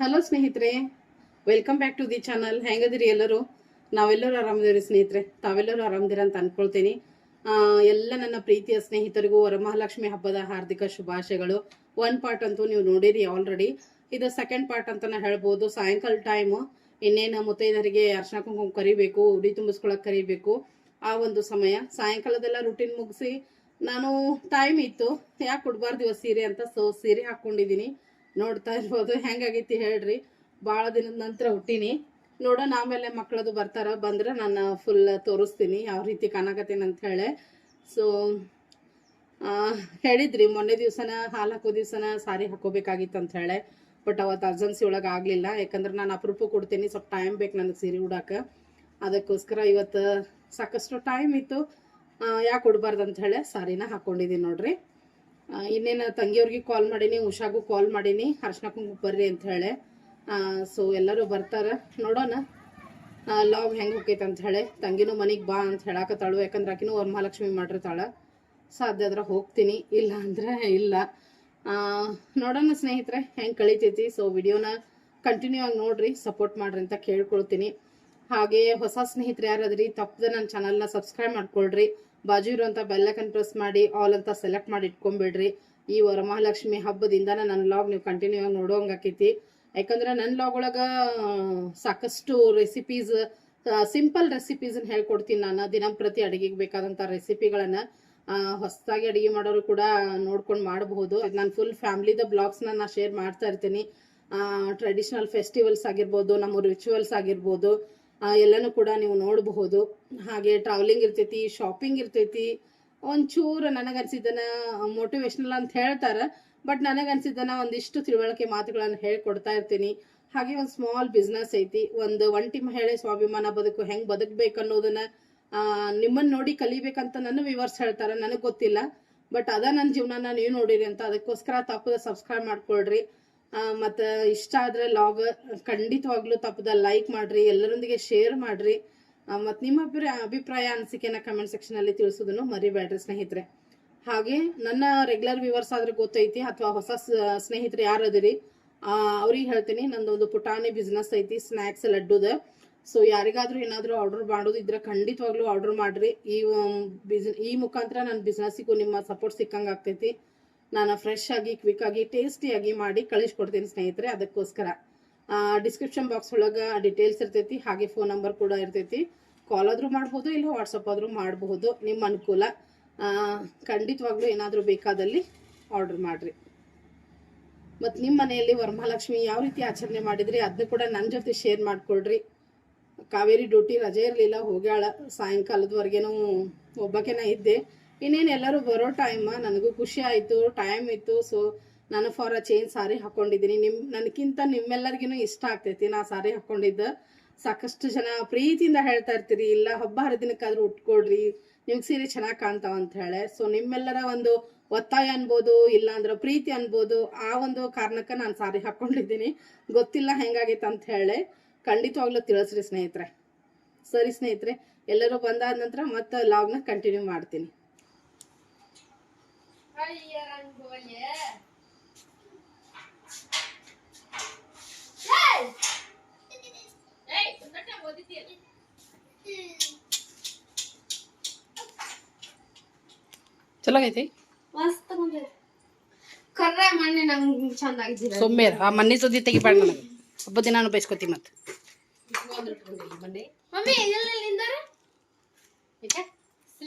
Hello ಸ್ನೇಹಿತರೆ welcome back to the channel ಹೆಂಗದಿರಿ ಎಲ್ಲರೂ? ನಾವೆಲ್ಲರೂ ಆರಾಮದಿರಿ ಸ್ನೇಹಿತರೆ. ತಾವೆಲ್ಲರೂ ಆರಾಮದಿರ ಅಂತ ಅನ್ಕೊಳ್ತೀನಿ. ಎಲ್ಲ ನನ್ನ ಪ್ರೀತಿಯ ಸ್ನೇಹಿತರಿಗೂ ವರಮಹಾಲಕ್ಷ್ಮಿ ಹಬ್ಬದ ಹಾರ್ದಿಕ ಶುಭಾಶಯಗಳು. ಒನ್ ಪಾರ್ಟ್ ಅಂತೂ ನೀವು ನೋಡಿರಿ ಆಲ್ರೆಡಿ ಇದು ಸೆಕೆಂಡ್ ಪಾರ್ಟ್ ಅಂತ ಹೇಳ್ಬೋದು. ಸಾಯಂಕಾಲ ಟೈಮು ಇನ್ನೇನು ಮುತ್ತೈದರಿಗೆ ಅರ್ಶನ ಕುಂಕುಮ ಕರಿಬೇಕು, ಉಡಿ ತುಂಬಿಸ್ಕೊಳಕ್ ಕರಿಬೇಕು. ಆ ಒಂದು ಸಮಯ. ಸಾಯಂಕಾಲದೆಲ್ಲ ರುಟೀನ್ ಮುಗಿಸಿ ನಾನು ಟೈಮ್ ಇತ್ತು. ಯಾಕೆ ಕೊಡ್ಬಾರ್ದು ಸೀರೆ ಅಂತ ಸೊ ಸೀರೆ ಹಾಕ್ಕೊಂಡಿದ್ದೀನಿ ನೋಡ್ತಾ ಇರ್ಬೋದು. ಹೆಂಗಾಗೈತಿ ಹೇಳ್ರಿ. ಭಾಳ ದಿನದ ನಂತರ ಹುಟ್ಟೀನಿ. ನೋಡೋಣ ಆಮೇಲೆ ಮಕ್ಕಳದು ಬರ್ತಾರ ಬಂದ್ರೆ ನಾನು ಫುಲ್ ತೋರಿಸ್ತೀನಿ ಯಾವ ರೀತಿ ಕಾಣಕತ್ತೀನಿ ಅಂತ ಹೇಳಿ. ಸೊ ಹೇಳಿದ್ರಿ ಮೊನ್ನೆ ದಿವ್ಸನ, ಹಾಲು ಹಾಕೋ ದಿವ್ಸನ ಸಾರಿ ಹಾಕೋಬೇಕಾಗಿತ್ತು ಅಂತ ಹೇಳಿ. ಬಟ್ ಅವತ್ತು ಅರ್ಜೆನ್ಸಿ ಒಳಗೆ ಆಗಲಿಲ್ಲ. ಯಾಕಂದ್ರೆ ನಾನು ಅಪರೂಪ ಕೊಡ್ತೀನಿ. ಸ್ವಲ್ಪ ಟೈಮ್ ಬೇಕು ನನಗೆ ಸೀರೆ ಉಡಾಕ. ಅದಕ್ಕೋಸ್ಕರ ಇವತ್ತು ಸಾಕಷ್ಟು ಟೈಮ್ ಇತ್ತು. ಯಾಕೆ ಕೊಡಬಾರ್ದು ಅಂತ ಹೇಳಿ ಸಾರಿನ ಹಾಕ್ಕೊಂಡಿದ್ದೀನಿ ನೋಡ್ರಿ. ಇನ್ನೇನು ತಂಗಿಯವ್ರಿಗೆ ಕಾಲ್ ಮಾಡೀನಿ, ಉಷಾಗೂ ಕಾಲ್ ಮಾಡೀನಿ. ಅರ್ಶಿನ ಕುಂಕು ಬರ್ರಿ ಅಂತ ಹೇಳಿ. ಸೊ ಎಲ್ಲರೂ ಬರ್ತಾರೆ. ನೋಡೋಣ. ಲಾಗ್ ಹೆಂಗೆ ಹೋಗೈತೆ ಅಂತ ಹೇಳಿ. ತಂಗಿನೂ ಮನೆಗೆ ಬಾ ಅಂತ ಹೇಳಾಕತ್ತಾಳು. ಯಾಕಂದ್ರೆ ಆಕಿನೂ ವರ್ಮಹಾಲಕ್ಷ್ಮಿ ಮಾಡಿರ್ತಾಳೆ. ಸಾಧ್ಯ ಆದ್ರೆ ಹೋಗ್ತೀನಿ. ಇಲ್ಲ ಅಂದ್ರೆ ಇಲ್ಲ. ನೋಡೋಣ ಸ್ನೇಹಿತರೆ, ಹೆಂಗೆ ಕಳಿತೈತಿ. ಸೊ ವಿಡಿಯೋನ ಕಂಟಿನ್ಯೂ ಆಗಿ ನೋಡ್ರಿ ಸಪೋರ್ಟ್ ಮಾಡ್ರಿ ಅಂತ ಕೇಳ್ಕೊಳ್ತೀನಿ. ಹಾಗೆ ಹೊಸ ಸ್ನೇಹಿತರು ಯಾರಾದ್ರಿ ತಪ್ಪದೆ ನನ್ನ ಚಾನಲ್ನ ಸಬ್ಸ್ಕ್ರೈಬ್ ಮಾಡ್ಕೊಳ್ರಿ. ಬಾಜು ಇರುವಂಥ ಬೆಲ್ಲೈಕನ್ ಪ್ರೆಸ್ ಮಾಡಿ ಆಲ್ ಅಂತ ಸೆಲೆಕ್ಟ್ ಮಾಡಿ ಇಟ್ಕೊಂಬಿಡ್ರಿ ಈ ವರಮಹಾಲಕ್ಷ್ಮಿ ಹಬ್ಬದಿಂದ ನನ್ನ ಲಾಗ್ ನೀವು ಕಂಟಿನ್ಯೂ ಆಗಿ ನೋಡೋಂಗಾಕೈತಿ ಯಾಕಂದ್ರೆ ನನ್ನ ಲಾಗ್ ಒಳಗೆ ಸಾಕಷ್ಟು ರೆಸಿಪೀಸ್ ಸಿಂಪಲ್ ರೆಸಿಪೀಸನ್ನ ಹೇಳ್ಕೊಡ್ತೀನಿ ನಾನು. ದಿನಂಪ್ರತಿ ಅಡುಗೆಗೆ ಬೇಕಾದಂಥ ರೆಸಿಪಿಗಳನ್ನು ಹೊಸದಾಗಿ ಅಡುಗೆ ಮಾಡೋರು ಕೂಡ ನೋಡ್ಕೊಂಡು ಮಾಡಬಹುದು. ನಾನು ಫುಲ್ ಫ್ಯಾಮ್ಲಿದ ಬ್ಲಾಗ್ಸ್ನ ನಾನು ಶೇರ್ ಮಾಡ್ತಾ ಇರ್ತೀನಿ. ಟ್ರೆಡಿಷನಲ್ ಫೆಸ್ಟಿವಲ್ಸ್ ಆಗಿರ್ಬೋದು, ನಮ್ಮ ರಿಚುವಲ್ಸ್ ಆಗಿರ್ಬೋದು. ಎಲ್ಲನೂ ಕೂಡ ನೀವು ನೋಡಬಹುದು. ಹಾಗೆ ಟ್ರಾವೆಲಿಂಗ್ ಇರ್ತೈತಿ ಶಾಪಿಂಗ್ ಇರ್ತೈತಿ. ಒಂಚೂರು ನನಗನ್ಸಿದ್ದನ ಮೋಟಿವೇಶ್ನಲ್ ಅಂತ ಹೇಳ್ತಾರೆ ಬಟ್ ನನಗನ್ಸಿದ್ದನ ಒಂದಿಷ್ಟು ತಿಳುವಳಿಕೆ ಮಾತುಗಳನ್ನು ಹೇಳ್ಕೊಡ್ತಾ ಇರ್ತೀನಿ. ಹಾಗೆ ಒಂದು ಸ್ಮಾಲ್ ಬಿಸ್ನೆಸ್ ಐತಿ, ಒಂದು ಒಂಟಿ ಮಹಿಳೆ ಸ್ವಾಭಿಮಾನ ಬದುಕು ಹೆಂಗ್ ಬದುಕ್ಬೇಕು ಅನ್ನೋದನ್ನ ನಿಮ್ಮನ್ನು ನೋಡಿ ಕಲಿಬೇಕಂತ ನನ್ನ ವಿವರ್ಸ್ ಹೇಳ್ತಾರೆ, ನನಗೆ ಗೊತ್ತಿಲ್ಲ. ಬಟ್ ಅದ ನನ್ನ ಜೀವನನ ನೀವು ನೋಡಿರಿ ಅಂತ ಅದಕ್ಕೋಸ್ಕರ ತಪ್ಪದ ಸಬ್ಸ್ಕ್ರೈಬ್ ಮಾಡ್ಕೊಳ್ರಿ. ಮತ್ತ ಇಷ್ಟ ಆದ್ರೆ ಲಾಗ್ ಖಂಡಿತವಾಗ್ಲೂ ತಪ್ಪದ ಲೈಕ್ ಮಾಡ್ರಿ, ಎಲ್ಲರೊಂದಿಗೆ ಶೇರ್ ಮಾಡ್ರಿ. ಮತ್ತು ಮತ್ ನಿಮ್ಮ ಅಭಿಪ್ರಾಯ ಅಭಿಪ್ರಾಯ, ಅನಿಸಿಕೆನ ಕಮೆಂಟ್ ಸೆಕ್ಷನ್ ಅಲ್ಲಿ ತಿಳಿಸೋದನ್ನು ಮರಿಬೇಡ್ರಿ ಸ್ನೇಹಿತರೆ. ಹಾಗೆ ನನ್ನ ರೆಗ್ಯುಲರ್ ವ್ಯೂವರ್ಸ್ ಆದ್ರೆ ಗೊತ್ತೈತಿ ಅಥವಾ ಹೊಸ ಸ್ನೇಹಿತರು ಯಾರದಿರಿ ಅವ್ರಿಗೆ ಹೇಳ್ತೀನಿ. ನಂದೊಂದು ಪುಟಾಣಿ ಬಿಸ್ನೆಸ್ ಐತಿ ಸ್ನ್ಯಾಕ್ಸ್ ಲಡ್ಡುದ. ಸೊ ಯಾರಿಗಾದ್ರೂ ಏನಾದರೂ ಆರ್ಡರ್ ಮಾಡೋದಿದ್ರೆ ಖಂಡಿತವಾಗ್ಲೂ ಆರ್ಡರ್ ಮಾಡ್ರಿ. ಈ ಬಿಸ್ ಈ ಮುಖಾಂತರ ನನ್ನ ಬಿಸ್ನೆಸ್ಸಿಗೂ ನಿಮ್ಮ ಸಪೋರ್ಟ್ ಸಿಕ್ಕಂಗೆ ಆಗ್ತೈತಿ. ನಾನು ಫ್ರೆಶ್ ಆಗಿ ಕ್ವಿಕ್ ಆಗಿ ಟೇಸ್ಟಿಯಾಗಿ ಮಾಡಿ ಕಳಿಸ್ಕೊಡ್ತೀನಿ ಸ್ನೇಹಿತರೆ, ಅದಕ್ಕೋಸ್ಕರ. ಡಿಸ್ಕ್ರಿಪ್ಷನ್ ಬಾಕ್ಸ್ ಒಳಗೆ ಡೀಟೇಲ್ಸ್ ಇರ್ತೈತಿ, ಹಾಗೆ ಫೋನ್ ನಂಬರ್ ಕೂಡ ಇರ್ತೈತಿ. ಕಾಲ್ ಆದರೂ ಮಾಡ್ಬೋದು, ಇಲ್ಲ ವಾಟ್ಸಪ್ ಆದರೂ ಮಾಡಬಹುದು ನಿಮ್ಮ ಅನುಕೂಲ. ಖಂಡಿತವಾಗ್ಲೂ ಏನಾದರೂ ಬೇಕಾದಲ್ಲಿ ಆರ್ಡರ್ ಮಾಡಿರಿ. ಮತ್ತು ನಿಮ್ಮ ಮನೆಯಲ್ಲಿ ವರಮಹಾಲಕ್ಷ್ಮಿ ಯಾವ ರೀತಿ ಆಚರಣೆ ಮಾಡಿದ್ರಿ ಅದನ್ನ ಕೂಡ ನನ್ನ ಜೊತೆ ಶೇರ್ ಮಾಡಿಕೊಳ್ರಿ ಕಾವೇರಿ ಡ್ಯೂಟಿ ರಜೆ ಇರಲಿಲ್ಲ, ಹೋಗ್ಯಾಳ. ಸಾಯಂಕಾಲದವರೆಗೇನೂ ಒಬ್ಬಕೇನ ಇದ್ದೆ. ಇನ್ನೇನು ಎಲ್ಲರೂ ಬರೋ ಟೈಮ ನನಗೂ ಖುಷಿ ಆಯಿತು ಟೈಮ್ ಇತ್ತು. ಸೊ ನಾನು ಫಾರ್ ಅ ಚೇಂಜ್ ಸಾರಿ ಹಾಕೊಂಡಿದ್ದೀನಿ. ನಿಮ್ಮ ನನಗಿಂತ ನಿಮ್ಮೆಲ್ಲರಿಗೂ ಇಷ್ಟ ಆಗ್ತೈತಿ ನಾ ಸಾರಿ ಹಾಕೊಂಡಿದ್ದ. ಸಾಕಷ್ಟು ಜನ ಪ್ರೀತಿಯಿಂದ ಹೇಳ್ತಾ ಇರ್ತೀರಿ, ಇಲ್ಲ ಹಬ್ಬ ಹರಿದಿನಕ್ಕಾದ್ರೂ ಉಟ್ಕೊಡ್ರಿ, ನಿಮ್ಗೆ ಸೀರೆ ಚೆನ್ನಾಗಿ ಕಾಣ್ತಾವ ಅಂತ ಹೇಳಿ. ಸೊ ನಿಮ್ಮೆಲ್ಲರ ಒಂದು ಒತ್ತಾಯ ಅನ್ಬೋದು, ಇಲ್ಲ ಅಂದ್ರೆ ಪ್ರೀತಿ ಅನ್ಬೋದು, ಆ ಒಂದು ಕಾರಣಕ್ಕೆ ನಾನು ಸಾರಿ ಹಾಕೊಂಡಿದ್ದೀನಿ. ಗೊತ್ತಿಲ್ಲ ಹೆಂಗಾಗೈತೆ ಅಂತ ಹೇಳಿ. ಖಂಡಿತವಾಗ್ಲೂ ತಿಳಿಸ್ರಿ ಸ್ನೇಹಿತರೆ. ಸರಿ ಸ್ನೇಹಿತರೆ, ಎಲ್ಲರೂ ಬಂದಾದ ನಂತರ ಮತ್ತೆ ಲಾಗ್ನ ಕಂಟಿನ್ಯೂ ಮಾಡ್ತೀನಿ. ಚಲೋ ಐತಿ ಮಸ್ತ್ ಬಂದೈತಿ ಕರ್ರ ಮಣ್ಣೆ ನಂಗೆ ಚಂದ ಆಗಿದ್ದೀರ ಸೊಮ್ಮೇರ ಆ ಮನೆ ಸುದ್ದಿ ತೆಗಿಬೇಡ ನನಗೆ ಹಬ್ಬ ದಿನಾನು ಬೈಸ್ಕೊತಿ ಮತ್ತೆ ಮಮ್ಮಿ ಇದೆಲ್ಲ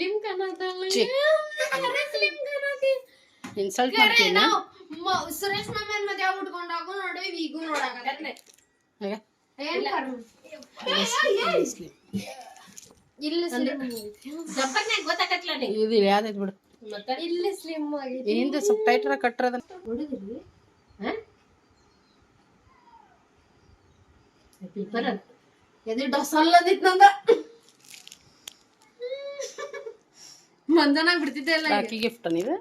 ಸ್ಲಿಮ್ ಕಾಣತ್ತಲ್ಲ ಛೀ. ಸ್ಲಿಮ್ ಇನ್ಸಲ್ಟ್ ಕರೆ ಮಾಡ್ತೀನಿ ನಾವು ಮ- ಸುರೇಶ್ ಮಾಮನ್ ಮದ್ವೆ ಉಟ್ಕೊಂಡಾಗ ನೋಡಿ ಈಗೂ ನೋಡಾಕತ್ತೆ ಏನ್ ಕರ್ಮ? ಇಲ್ಲಿ ಸ್ಲಿಮ್ ಗೊತ್ತಾಗತ್ಲ ಇದು ಯಾವ್ದೈತಿ ಬಿಡು. ಇಲ್ಲಿ ಸ್ಲಿಮ್ ಆಗೈತಿ ಹಿಂದೆ ಸ್ವಲ್ಪ ಟೈಟ್ರ ಕಟ್ರದ ಹುಡುಗರಿ ಎದು ಡಸಲ್ ಅಂದಿತ್ ನಂದ ಮಂದನಾಗ್ ಬಿಡ್ತಿದ್ದೆ ಎಲ್ಲ ರಾಖಿ ಗಿಫ್ಟ್ ನೀವು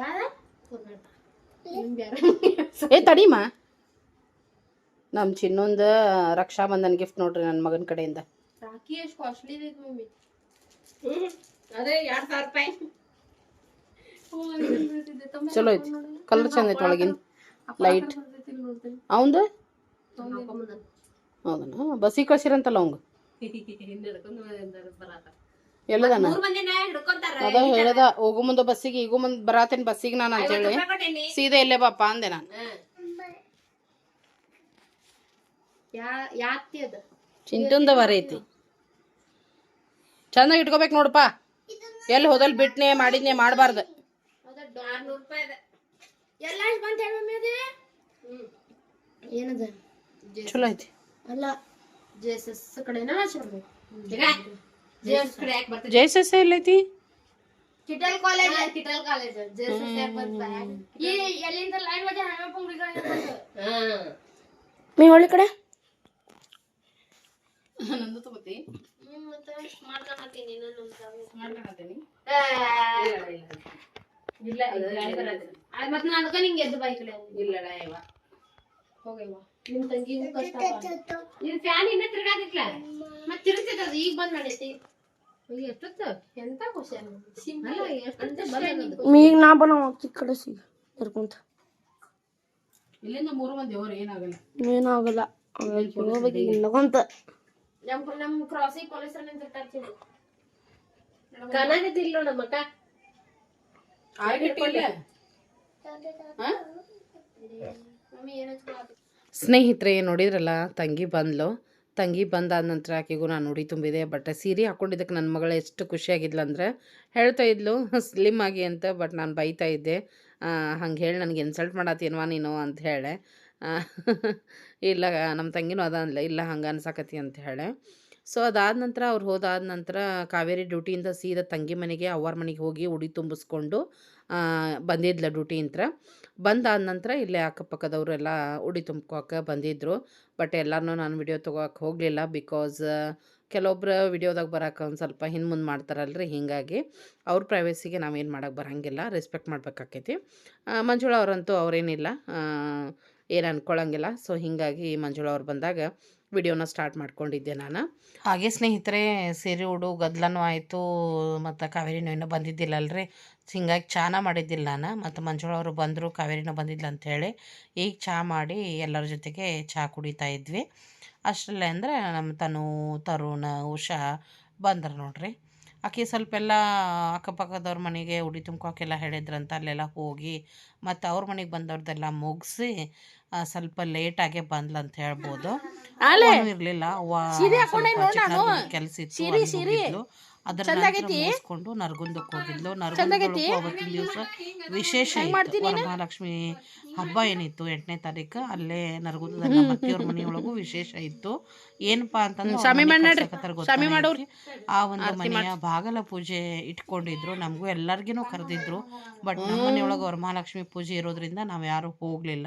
ಯಾರ? ಏ ತಡಿಮ. ನಮ್ಮ ಚಿನ್ನೊಂದು ರಕ್ಷಾ ಬಂಧನ್ ಗಿಫ್ಟ್ ನೋಡ್ರಿ ನನ್ನ ಮಗನ ಕಡೆಯಿಂದ. ರಾಖಿ ಎಷ್ಟು ಕಾಸ್ಟ್ಲಿ ಐತಿ ಮಮ್ಮಿ. ಅದೇ ಎರಡ್ ಸಾವಿರ ರೂಪಾಯಿ. ಚಲೋ ಐತಿ. ಕಲರ್ ಚಂದ ಐತಿ ಒಳಗಿಂದ ಲೈಟ್ ಅವಂದು? ಹೌದನ? ಬಸ್ಸಿಗೆ ಕಳ್ಸಿರಂತಲ್ಲ ಅವಂಗ? ಎಲ್ಲದನ? ಅದ ಹೇಳ್ದ ಹೋಗು ಮುಂದೆ ಬಸ್ಸಿಗೆ ಈಗೂ ಮುಂದೆ ಬರತೇನೆ ಬಸ್ಸಿಗೆ ನಾನು ಅಂತೇಳಿ ಸೀದಾ ಇಲ್ಲೇ ಬಾಪ ಅಂದೆ ನಾನು. ಚಿಂಟುಂದ ವರ ಐತಿ ಚಂದಾಗಿ ಇಟ್ಕೋಬೇಕು ನೋಡಪ್ಪ. ಎಲ್ಲಿ ಹೋದಲ್ಲಿ ಬಿಟ್ನೆ ಮಾಡಿದ್ನೆ ಮಾಡಬಾರ್ದು. ಚಲೋ ಐತಿ. ಅಲ್ಲ ಜೆ ಎಸ್ ಎಸ್ ಕಡೆನ ಹಚ್ಬಿಡ್ಬೇಕು ಈಗ ಜೇಮ್ಸ್ ಕಡೆ ಯಾಕೆ ಬರ್ತದೆ ಜೈಸ್ S ಎಲ್ಲೈತಿ Kittel college Kittel college J S S ಯಾಕೆ ಬಂತ ಈ ಎಲ್ಲಿಂದ ಲೈನ್ ಮಧ್ಯ ಹಣ ಪುಂಗ್ರಿ ಹಾ ಮೀ ಹೊಳಿ ಕಡೆ ನಂದು ತಗೋತಿ ಮತ್ತೆ ಮಾಡ್ಕೊಂತೀನಿ ಮಾಡ್ಕೊಳತೀನಿ ಇಲ್ಲ ಇದು ಗಾಡಿ ಬರೋದು. ಮತ್ತೆ ನಾನು ಅದಕ್ಕೆ ನಿಂಗೆ ಎದ್ದು ಬೈಕ್ ಇಲ್ಲಡ ಇವ ನಿಮ್ ತಂಗಿಗೂ ಕಷ್ಟ ಇದು ಫ್ಯಾನ್ ಇನ್ನ ತಿರ್ಗಾದಿತ್ಲ ಮತ್ತೆ ತಿರುಗ್ತೈತೆ ಅದು ಈಗ ಬಂದ್ ಮಾಡೈತಿ. ಎಷ್ಟೊತ್ತು? ಎಂತ ಖುಷಿ ಅಲ್ಲ ಎಷ್ಟೊತ್ತು ಈಗ ನಾ ಬನ ಈ ಕಡೆ ಸಿಗ ಇರ್ಕೊಂತ. ಇಲ್ಲಿಂದ ಮೂರು ಮಂದಿ ಅವ್ರು ಏನಾಗಲ್ಲ. ಏನಾಗಲ್ಲ. ಹೋಗ್ಬೇಕು ಈಗ ನಗೊಂತ ನಮ್ ನಮ್ ಕ್ರಾಸಿಂಗ್ ಪೊಲೀಸ್ ನಿಂತಿರ್ತಾರೆ ಕನಾಗದಿಲ್ಲ ನಮ್ಮ ಅಕ್ಕ ಆಗಿಟ್ಟಿಲ್ಲ ಸ್ನೇಹಿತರೆ, ನೋಡಿದ್ರಲ್ಲ? ತಂಗಿ ಬಂದ್ಲು. ತಂಗಿ ಬಂದಾದ ನಂತರ ಆಕೆಗೂ ನಾನು ಉಡಿ ತುಂಬಿದೆ ಬಟ್ ಸೀರೆ ಹಾಕೊಂಡಿದ್ದಕ್ಕೆ ನನ್ನ ಮಗಳು ಎಷ್ಟು ಖುಷಿಯಾಗಿದ್ಲು ಅಂದರೆ ಹೇಳ್ತಾ ಇದ್ಲು, ಸ್ಲಿಮ್ ಆಗಿ ಅಂತ, ಬಟ್ ನಾನು ಬೈತಾ ಇದ್ದೆ. ಹಂಗೆ ಹೇಳಿ, ನನಗೆ ಇನ್ಸಲ್ಟ್ ಮಾಡತ್ತೇನ್ವಾ ನೀನು? ಅಂತ ಹೇಳೆ. ಇಲ್ಲ ನಮ್ಮ ತಂಗಿನೂ ಅದ ಅನ್ಲ, ಇಲ್ಲ ಹಂಗೆ ಅನ್ಸಾಕತಿ ಅಂತ ಹೇಳಿ. ಸೊ ಅದಾದ ನಂತರ ಅವ್ರು ಹೋದಾದ ನಂತರ ಕಾವೇರಿ ಡ್ಯೂಟಿಯಿಂದ ಸೀದಾ ತಂಗಿ ಮನೆಗೆ ಅವ್ರ ಮನೆಗೆ ಹೋಗಿ ಉಡಿ ತುಂಬಿಸ್ಕೊಂಡು ಬಂದಿದ್ಲ ಡ್ಯೂಟಿಯಿಂದ ಬಂದಾದ ನಂತರ ಇಲ್ಲೇ ಅಕ್ಕಪಕ್ಕದವರೆಲ್ಲ ಉಡಿ ತುಂಬ್ಕೋಕೆ ಬಂದಿದ್ದರು ಬಟ್ ಎಲ್ಲರೂ ನಾನು ವಿಡಿಯೋ ತೊಗೋಕೆ ಹೋಗಲಿಲ್ಲ ಬಿಕಾಸ್ ಕೆಲವೊಬ್ರು ವಿಡಿಯೋದಾಗ ಬರೋಕೆ ಒಂದು ಸ್ವಲ್ಪ ಹಿಂದೆ ಮುಂದೆ ಮಾಡ್ತಾರಲ್ರಿ ಹೀಗಾಗಿ. ಅವ್ರ ಪ್ರೈವೇಸಿಗೆ ನಾವೇನು ಮಾಡೋಕೆ ಬರೋಂಗಿಲ್ಲ ರೆಸ್ಪೆಕ್ಟ್ ಮಾಡ್ಬೇಕಾಕೈತಿ. ಮಂಜುಳಾ ಅವರಂತೂ ಅವರೇನಿಲ್ಲ. ಏನು ಅನ್ಕೊಳ್ಳಂಗಿಲ್ಲ ಸೊ ಹೀಗಾಗಿ ಮಂಜುಳ ಅವ್ರು ಬಂದಾಗ ವಿಡಿಯೋನ ಸ್ಟಾರ್ಟ್ ಮಾಡ್ಕೊಂಡಿದ್ದೆ ನಾನು. ಹಾಗೆ ಸ್ನೇಹಿತರೆ, ಸೀರೆ ಉಡು ಗದ್ಲನೂ ಆಯಿತು, ಮತ್ತು ಕಾವೇರಿನೂ ಇನ್ನೂ ಬಂದಿದ್ದಿಲ್ಲಲ್ರಿ. ಹಿಂಗಾಗಿ ಚಾನ ಮಾಡಿದ್ದಿಲ್ಲ ನಾನು. ಮತ್ತು ಮಂಜುಳ ಅವರು ಬಂದರು, ಕಾವೇರಿನೂ ಬಂದಿದ್ಲ ಅಂಥೇಳಿ ಈಗ ಚಹಾ ಮಾಡಿ ಎಲ್ಲರ ಜೊತೆಗೆ ಚಹಾ ಕುಡಿತಾ ಇದ್ವಿ. ಅಷ್ಟರಲ್ಲೇ ಅಂದರೆ ನಮ್ಮ ತನು, ತರುಣ, ಉಷಾ ಬಂದರು ನೋಡ್ರಿ. ಆಕೆ ಸ್ವಲ್ಪ ಎಲ್ಲ ಅಕ್ಕಪಕ್ಕದವ್ರ ಮನೆಗೆ ಉಡಿ ತುಂಬ್ಕೋಕೆಲ್ಲ ಹೇಳಿದ್ರಂತ ಅಲ್ಲೆಲ್ಲ ಹೋಗಿ ಮತ್ತು ಅವ್ರ ಮನೆಗೆ ಬಂದವ್ರದ್ದೆಲ್ಲ ಮುಗಿಸಿ ಸ್ವಲ್ಪ ಲೇಟಾಗೆ ಬಂದ್ಲು ಅಂತ ಹೇಳ್ಬೋದು. ಇರಲಿಲ್ಲ. ಕೆಲಸ ಇತ್ತು. ಅದ್ರ ಮುಗಿಸ್ಕೊಂಡು ನರಗುಂದಕ್ಕೆ ಹೋಗಿದ್ಲು. ನರಗುಂದಕ್ಕೆ ಅವತ್ತಿನ ದಿವಸ ವಿಶೇಷ ವರಮಹಾಲಕ್ಷ್ಮಿ ಹಬ್ಬ ಏನಿತ್ತು ಎಂಟನೇ ತಾರೀಕು ಅಲ್ಲೇ ನರಗುಂದದ ಮನೆಯೊಳಗು ವಿಶೇಷ ಇತ್ತು. ಏನಪ್ಪಾ ಅಂತಂದ್ರೆ. ಆ ಒಂದು ಮನೆಯ ಬಾಗಲ ಪೂಜೆ ಇಟ್ಕೊಂಡಿದ್ರು. ನಮಗೂ ಎಲ್ಲರಿಗೂ ಕರೆದಿದ್ರು. ಬಟ್ ನಮ್ಮ ಮನೆಯೊಳಗೆ ವರಮಹಾಲಕ್ಷ್ಮಿ ಪೂಜೆ ಇರೋದ್ರಿಂದ ನಾವು ಯಾರು ಹೋಗಲಿಲ್ಲ.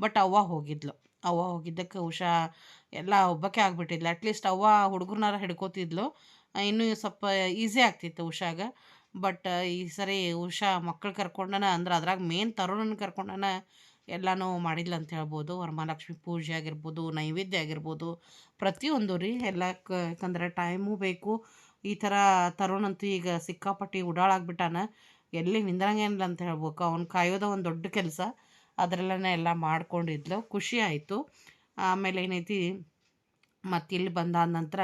ಬಟ್ ಅವ್ವ ಹೋಗಿದ್ಲು. ಅವ್ವ ಹೋಗಿದ್ದಕ್ಕೆ ಹುಷಾ ಎಲ್ಲ ಒಬ್ಬಕ್ಕೆ ಆಗ್ಬಿಟ್ಟಿದ್ಲು. ಅಟ್ಲೀಸ್ಟ್ ಅವ್ವ ಹುಡುಗರನ್ನಾರ ಹಿಡ್ಕೋತಿದ್ಲು. ಇನ್ನೂ ಸ್ವಲ್ಪ ಈಸಿ ಆಗ್ತಿತ್ತು ಉಷಾಗ. ಬಟ್ ಈ ಸರಿ ಉಷಾ ಮಕ್ಕಳು ಕರ್ಕೊಂಡನ, ಅಂದ್ರೆ ಅದ್ರಾಗ ಮೇನ್ ತರುಣನ ಕರ್ಕೊಂಡನ ಎಲ್ಲನೂ ಮಾಡಿಲ್ಲ ಅಂತ ಹೇಳ್ಬೋದು. ವರಮಹಾಲಕ್ಷ್ಮಿ ಪೂಜೆ ಆಗಿರ್ಬೋದು, ನೈವೇದ್ಯ ಆಗಿರ್ಬೋದು, ಪ್ರತಿಯೊಂದು ರೀ ಎಲ್ಲ ಯಾಕಂದ್ರೆ ಟೈಮು ಬೇಕು. ಈ ಥರ ತರುಣಂತೂ ಈಗ ಸಿಕ್ಕಾಪಟ್ಟಿ ಉಡಾಳಾಗ್ಬಿಟ್ಟಾನ ಎಲ್ಲಿ ನಿಂದ್ರಂಗೇನಿಲ್ಲ ಅಂತ ಹೇಳ್ಬೇಕು. ಅವ್ನು ಕಾಯೋದ ಒಂದು ದೊಡ್ಡ ಕೆಲಸ. ಅದರಲ್ಲೇ ಎಲ್ಲ ಮಾಡ್ಕೊಂಡಿದ್ಲು. ಖುಷಿ ಆಯಿತು. ಆಮೇಲೆ ಏನೈತಿ ಮತ್ತಿಲ್ಲಿ ಬಂದಾದ ನಂತರ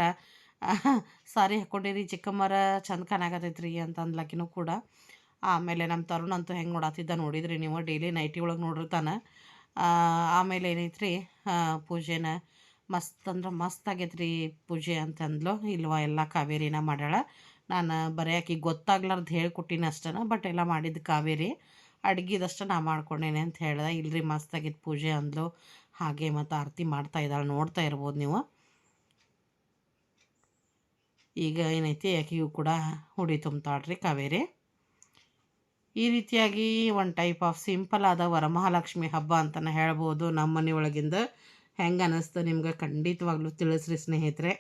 ಸಾರಿ ಹಾಕ್ಕೊಂಡಿರಿ ಚಿಕ್ಕಮ್ಮರ ಚಂದ ಕಾಣಾಕತ್ತೈತ್ರಿ ಅಂತ ಅಂದ್ಲಕಿನೂ ಕೂಡ. ಆಮೇಲೆ ನಮ್ಮ ತರುಣ್ ಅಂತೂ ಹೆಂಗೆ ನೋಡತ್ತಿದ್ದ ನೋಡಿದ್ರಿ ನೀವು ಡೈಲಿ ನೈಟಿ ಒಳಗೆ ನೋಡಿರ್ತಾನೆ ಆಮೇಲೆ ಏನೈತ್ರಿ ಪೂಜೆನ ಮಸ್ತ್ ಅಂದ್ರೆ ಮಸ್ತ್ ಆಗೈತ್ರಿ ಪೂಜೆ ಅಂತಂದ್ಲು. ಇಲ್ವಾ, ಎಲ್ಲ ಕಾವೇರಿನ ಮಾಡ್ಯಾಳ. ನಾನು ಬರೀ ಆಕಿಗೆ ಗೊತ್ತಾಗ್ಲಾರ್ದು ಹೇಳ್ಕೊಟ್ಟಿನ ಅಷ್ಟನ ಬಟ್ ಎಲ್ಲ ಮಾಡಿದ್ದು ಕಾವೇರಿ. ಅಡ್ಗಿದಷ್ಟು ನಾ ಮಾಡ್ಕೊಂಡೇನೆ ಅಂತ ಹೇಳ್ದೆ. ಇಲ್ರಿ, ಮಸ್ತ್ ಆಗಿತ್ತು ಪೂಜೆ ಅಂದ್ಲು. ಹಾಗೆ ಮತ್ತು ಆರತಿ ಮಾಡ್ತಾ ಇದ್ದಾಳೆ, ನೋಡ್ತಾ ಇರ್ಬೋದು ನೀವು. ಈಗ ಏನೈತಿ ಆಕೆಯೂ ಕೂಡ ಹುಡಿ ತುಂಬ್ತಾಳ್ರಿ ಕಾವೇರಿ. ಈ ರೀತಿಯಾಗಿ ಒಂದು ಟೈಪ್ ಆಫ್ ಸಿಂಪಲ್ ಆದ ವರಮಹಾಲಕ್ಷ್ಮಿ ಹಬ್ಬ ಅಂತಲೇ ಹೇಳ್ಬೋದು ನಮ್ಮ ಒಳಗಿಂದ ಹೆಂಗೆ ಅನ್ನಿಸ್ತು ನಿಮ್ಗೆ ಖಂಡಿತವಾಗ್ಲೂ ತಿಳಿಸ್ರಿ ಸ್ನೇಹಿತರೆ.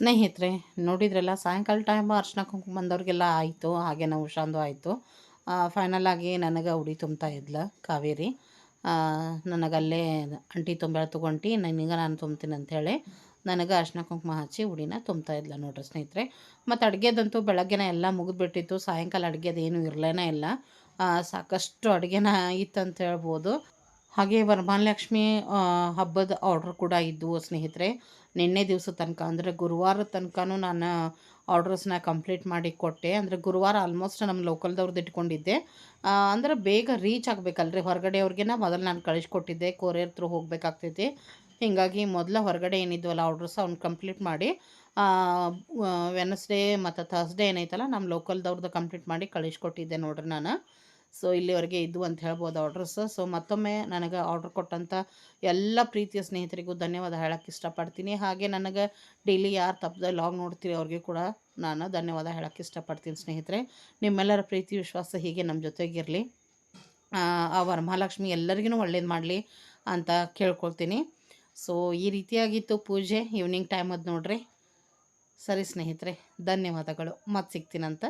ಸ್ನೇಹಿತರೆ, ನೋಡಿದ್ರಲ್ಲ ಸಾಯಂಕಾಲ ಟೈಮು ಅರ್ಶಿನ ಕುಂಕುಮ ಬಂದವ್ರಿಗೆಲ್ಲ ಆಯಿತು, ಹಾಗೆ ನಾವು ಉಷಾಂದು ಆಯಿತು. ಫೈನಲ್ ನನಗೆ ಉಡಿ ತುಂಬ್ತಾ ಇದ್ಲು ಕಾವೇರಿ. ನನಗಲ್ಲೇ ಅಂಟಿ ತುಂಬ ತೊಗೊಂಡು ನನಗೆ ನಾನು ತುಂಬ್ತೀನಿ ಅಂಥೇಳಿ ನನಗೆ ಅರ್ಶಿನ ಕುಂಕುಮ ಹಚ್ಚಿ ಉಡಿನ ತುಂಬ್ತಾ ಇದ್ಲ ನೋಡ್ರಿ ಸ್ನೇಹಿತರೆ. ಮತ್ತು ಅಡುಗೆದಂತೂ ಬೆಳಗ್ಗೆನ ಎಲ್ಲ ಮುಗಿದ್ಬಿಟ್ಟಿತ್ತು, ಸಾಯಂಕಾಲ ಅಡುಗೆದೇನು ಇರಲೇನೇ ಇಲ್ಲ. ಸಾಕಷ್ಟು ಅಡುಗೆನ ಇತ್ತಂತ ಹೇಳ್ಬೋದು. ಹಾಗೆ ವರಮಹಾಲಕ್ಷ್ಮಿ ಹಬ್ಬದ ಆರ್ಡ್ರ್ ಕೂಡ ಇದ್ದವು ಸ್ನೇಹಿತರೆ. ನಿನ್ನೆ ದಿವಸ ತನಕ, ಅಂದರೆ ಗುರುವಾರ ತನಕನೂ ನಾನು ಆರ್ಡ್ರಸ್ನ ಕಂಪ್ಲೀಟ್ ಮಾಡಿ ಕೊಟ್ಟೆ. ಅಂದರೆ ಗುರುವಾರ ಆಲ್ಮೋಸ್ಟ್ ನಮ್ಮ ಲೋಕಲ್ದವ್ರದ್ದು ಇಟ್ಕೊಂಡಿದ್ದೆ. ಅಂದರೆ ಬೇಗ ರೀಚ್ ಆಗಬೇಕಲ್ರಿ. ಹೊರಗಡೆಯವ್ರಿಗೆನ ಮೊದಲು ನಾನು ಕಳಿಸ್ಕೊಟ್ಟಿದ್ದೆ. Courier through ಹೋಗಬೇಕಾಗ್ತೈತಿ. ಹೀಗಾಗಿ ಮೊದಲ ಹೊರಗಡೆ ಏನಿದ್ವಲ್ಲ ಆರ್ಡ್ರಸ್ ಅವ್ನು ಕಂಪ್ಲೀಟ್ ಮಾಡಿ ವೆನಸ್ಡೇ ಮತ್ತು ಥರ್ಸ್ಡೇ ಏನೈತಲ್ಲ ನಮ್ಮ ಲೋಕಲ್ದವ್ರದ್ದು ಕಂಪ್ಲೀಟ್ ಮಾಡಿ ಕಳಿಸ್ಕೊಟ್ಟಿದ್ದೆ ನೋಡ್ರಿ ನಾನು. ಸೊ ಇಲ್ಲಿವರೆಗೆ ಇದ್ದು ಅಂತ ಹೇಳ್ಬೋದು ಆರ್ಡ್ರಸ್ ಸೊ ಮತ್ತೊಮ್ಮೆ ನನಗೆ ಆರ್ಡ್ರ್ ಕೊಟ್ಟಂಥ ಎಲ್ಲ ಪ್ರೀತಿಯ ಸ್ನೇಹಿತರಿಗೂ ಧನ್ಯವಾದ ಹೇಳಕ್ಕೆ ಇಷ್ಟಪಡ್ತೀನಿ. ಹಾಗೆ ನನಗೆ ಡೈಲಿ ಯಾರು ತಪ್ಪದೆ ಲಾಗ್ ನೋಡ್ತೀರಿ ಅವ್ರಿಗೆ ಕೂಡ ನಾನು ಧನ್ಯವಾದ ಹೇಳಕ್ಕೆ ಇಷ್ಟಪಡ್ತೀನಿ ಸ್ನೇಹಿತರೆ. ನಿಮ್ಮೆಲ್ಲರ ಪ್ರೀತಿ, ವಿಶ್ವಾಸ ಹೀಗೆ ನಮ್ಮ ಜೊತೆಗಿರಲಿ. ಆ ವರಮಹಾಲಕ್ಷ್ಮಿ ಎಲ್ಲರಿಗೂ ಒಳ್ಳೇದು ಮಾಡಲಿ ಅಂತ ಕೇಳ್ಕೊಳ್ತೀನಿ. ಸೊ ಈ ರೀತಿಯಾಗಿತ್ತು ಪೂಜೆ ಈವ್ನಿಂಗ್ ಟೈಮ್ ಅದು ನೋಡ್ರಿ. ಸರಿ ಸ್ನೇಹಿತರೆ, ಧನ್ಯವಾದಗಳು. ಮತ್ತೆ ಸಿಗ್ತೀನಂತ.